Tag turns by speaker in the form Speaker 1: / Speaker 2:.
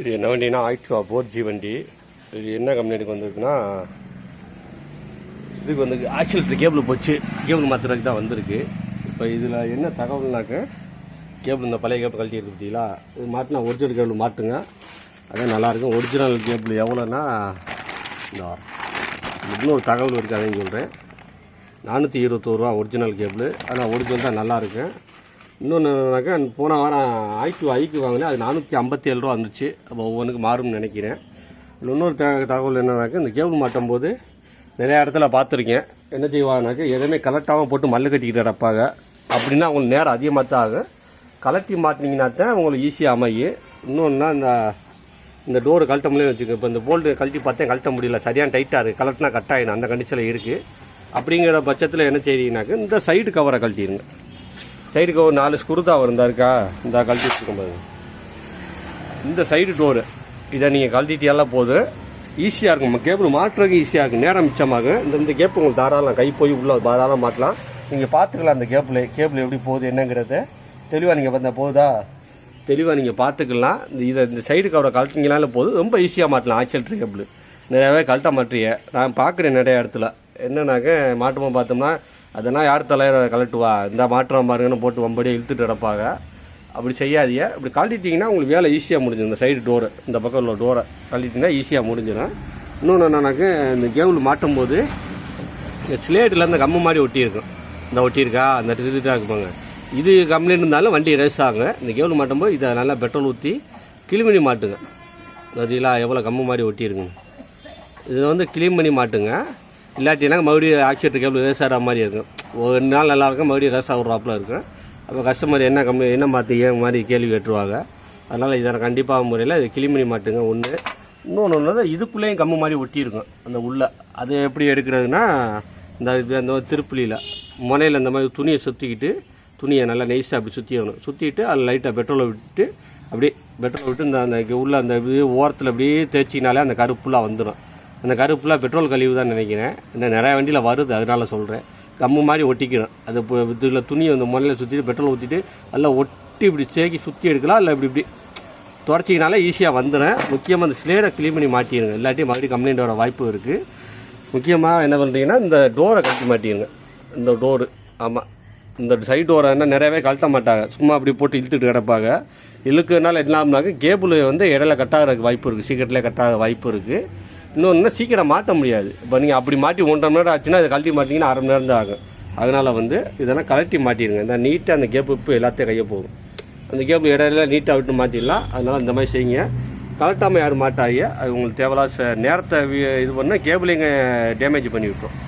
Speaker 1: இது என்ன வண்டினா ஆக்டிவா four G வண்டி. இது என்ன கம்பெனிக்கு வந்திருக்குன்னா இதுக்கு வந்து ஆக்சிலேட்டர் கேபிள் போச்சு. கேபிள் மாற்றுறதுக்கு தான் வந்திருக்கு. இப்போ இதில் என்ன தகவல்னாக்க கேபிள் இந்த பழைய கேபிள் கழட்டி இருக்கு பார்த்தீங்களா இது மாட்டினா ஒரிஜினல் கேபிள் மாட்டுங்க. அதான் நல்லாயிருக்கும் ஒரிஜினல் கேபிள் எவ்வளோன்னா இந்த இன்னொரு தகவல் இருக்காதுன்னு சொல்கிறேன் நானூற்றி இருபத்தோருவா ஒரிஜினல் கேபிள். ஆனால் ஒரிஜினல் தான் நல்லாயிருக்கும் இன்னொன்று என்னன்னாக்கா போன வாரம் ஐக்கு ஐக்கு வாங்கினேன். அது நானூற்றி ஐம்பத்தி ஏழு ரூபா வந்துச்சு. அப்போ ஒவ்வொன்றுக்கு மாறும்னு நினைக்கிறேன். இன்னொரு த தகவல் என்னன்னாக்கா இந்த கேபிள் மாட்டும் போது நிறையா இடத்துல பார்த்துருக்கேன். என்ன செய்வாங்கனாக்கா எதுவுமே கலெக்டாகவும் போட்டு மல்லு கட்டிக்கிட்டு கிடப்பாங்க. அப்படின்னா அவங்களுக்கு நேரம் அதிகமாக தான் ஆகும். கலட்டி மாட்டினீங்கன்னா தான் உங்களுக்கு ஈஸியாக அமையும். இன்னொன்னா இந்த இந்த டோரு கழட்ட முடியல வச்சுக்கோ. இப்போ இந்த போல்டு கழட்டி பார்த்தேன் கழட்ட முடியல. சரியான டைட்டாக இருக்குது கலட்டினா கட் ஆகிடும் அந்த கண்டிஷனில் இருக்குது அப்படிங்கிற பட்சத்தில் என்ன செய்றீங்கனாக்க இந்த சைடு கவரை கழட்டிடுங்க. சைடுக்கு ஒரு நாலு ஸ்க்ரூ இருந்தா இருக்கா? இந்த கழட்டி வச்சுக்கும்போது இந்த சைடு டோரு இதை நீங்கள் கழட்டிட்டியெல்லாம் போது ஈஸியாக இருக்கும். கேபிள் மாட்டுறதுக்கு ஈஸியாக இருக்கும். நேரம் மிச்சமாகும். இந்த இந்த கேப் உங்களுக்கு தாராளம் கை போய் உள்ளே தாராளம் மாட்டலாம் நீங்கள் பார்த்துக்கலாம் அந்த கேபிள் கேபிள் எப்படி போகுது என்னங்கிறது. தெளிவாக நீங்கள் பார்த்தா போகுதா தெளிவாக நீங்கள் பார்த்துக்கலாம். இந்த இதை இந்த சைடு கவரை கழட்டிங்களால போதும் ரொம்ப ஈஸியாக மாட்டலாம் ஆக்சல் கேபிள் நிறையாவே கழட்ட மாட்டிய நான் பார்க்குறேன் நிறைய இடத்துல. என்னன்னாக்க மாட்டுமா பார்த்தோம்னா அதெல்லாம் யார் தலையிற கலட்டுவா இந்த மாற்றம் பாருங்கன்னு போட்டு வம்படியே இழுத்துட்டு கிடப்பாங்க. அப்படி செய்யாதீங்க. இப்படி கழட்டிட்டிங்கன்னா உங்களுக்கு வேலை ஈஸியாக முடிஞ்சிடும். இந்த சைடு டோரை இந்த பக்கம் உள்ள டோரை கழட்டிட்டிங்கன்னா ஈஸியாக முடிஞ்சிடும். இன்னொன்று என்னன்னாக்க இந்த கேவில் மாட்டும் போது இந்த ஸ்லேட்டில் இந்த கம்மு மாதிரி ஒட்டியிருக்கும். இந்த ஒட்டியிருக்கா? அந்த திருட்டாக இருக்குப்பாங்க இது கம்ப்ளைண்ட் இருந்தாலும் வண்டி ரேஸ் ஆகுங்க. இந்த கேவில் மாட்டும் போது இதை நல்லா பெட்ரோல் ஊற்றி கிளிமணி மாட்டுங்க. பார்த்தீங்களா எவ்வளோ கம்மு மாதிரி ஒட்டியிருக்குங்க இதில் வந்து கிளீன் பண்ணி மாட்டுங்க. இல்லாட்டினா மறுபடியும் ஆக்சிடென்ட் கேபிள் ரேஸ் ஆகிற மாதிரி இருக்கும். ஒரு நாள் நல்லா இருக்கும் மறுபடியும் ரேஸ் ஆகுறாப்புல இருக்கும். அப்போ கஸ்டமர் என்ன கம்மி என்ன மாற்றி ஏன் மாதிரி கேள்வி கேட்டுருவாங்க. அதனால் இதை கண்டிப்பாக முறையில் இது கிளிமணி மாட்டுங்க ஒன்று இன்னொன்று ஒன்று இதுக்குள்ளேயும் கம்மு மாதிரி ஒட்டியிருக்கும் அந்த உள்ளே. அது எப்படி எடுக்கிறதுனா இந்த இது அந்த திருப்புலியில். முனையில் இந்த மாதிரி துணியை சுற்றிக்கிட்டு துணியை நல்லா நெய்ஸாக அப்படி சுற்றிக்கணும் சுற்றிட்டு அதில் லைட்டாக பெட்ரோலை விட்டுட்டு அப்படியே பெட்ரோல் விட்டு இந்த அந்த உள்ள அந்த இது ஓரத்தில் அப்படியே தேய்ச்சினாலே அந்த கருப்புலாம் வந்துடும் அந்த கருப்புலாம் பெட்ரோல் கழிவு தான் நினைக்கிறேன். இந்த நிறைய வண்டியில் வருது அதனால் சொல்கிறேன் கம்மு மாதிரி ஒட்டிக்கணும். அது இப்போ இதில் துணியை அந்த முதல்ல சுற்றிட்டு பெட்ரோல் ஊற்றிட்டு நல்லா ஒட்டி இப்படி சேக்கி சுற்றி எடுக்கலாம் இல்லை இப்படி இப்படி தொடச்சிங்கனாலே ஈஸியாக வந்துடும் முக்கியமாக அந்த ஸ்லேடை க்ளீன் பண்ணி மாட்டிடுங்க இல்லாட்டி மறுபடியும் கம்ப்ளைண்ட் வர வாய்ப்பு இருக்குது முக்கியமாக என்ன பண்ணுறீங்கன்னா இந்த டோரை கழட்டி மாட்டிடுங்க இந்த டோரு ஆமாம் இந்த சைட் டோரை என்ன நிறையவே கழட்ட மாட்டாங்க. சும்மா அப்படி போட்டு இழுத்துட்டு கிடப்பாங்க. இழுக்கிறதுனால என்ன ஆகும்னாக்க கேபிள் வந்து இடையில கட்டாகிறதுக்கு வாய்ப்பு இருக்குது சீக்கிரத்தில் கட்டாக வாய்ப்பு இருக்குது இன்னொன்று சீக்கிரம் மாட்ட முடியாது. இப்போ நீங்கள் அப்படி மாட்டி ஒன்றரை மணி நேரம் ஆச்சுன்னா அதை கழட்டி மாட்டிங்கன்னா அரை மணி நேரம் தான் ஆகும். அதனால் வந்து இதெல்லாம் கழட்டி மாட்டிடுங்க. இந்த நீட்டாக அந்த கேப்பு இப்போ எல்லாத்தையும் கையை போகும். அந்த கேப்பு இடையில நீட்டாக விட்டு மாற்றிடலாம் அதனால் இந்த மாதிரி செய்யுங்க. கலட்டாமல் யாரும் மாட்டாங்க அது உங்களுக்கு தேவையில்லாத நேரத்தை இது பண்ணால் கேபிளிங்க டேமேஜ் பண்ணி விட்டுரும்.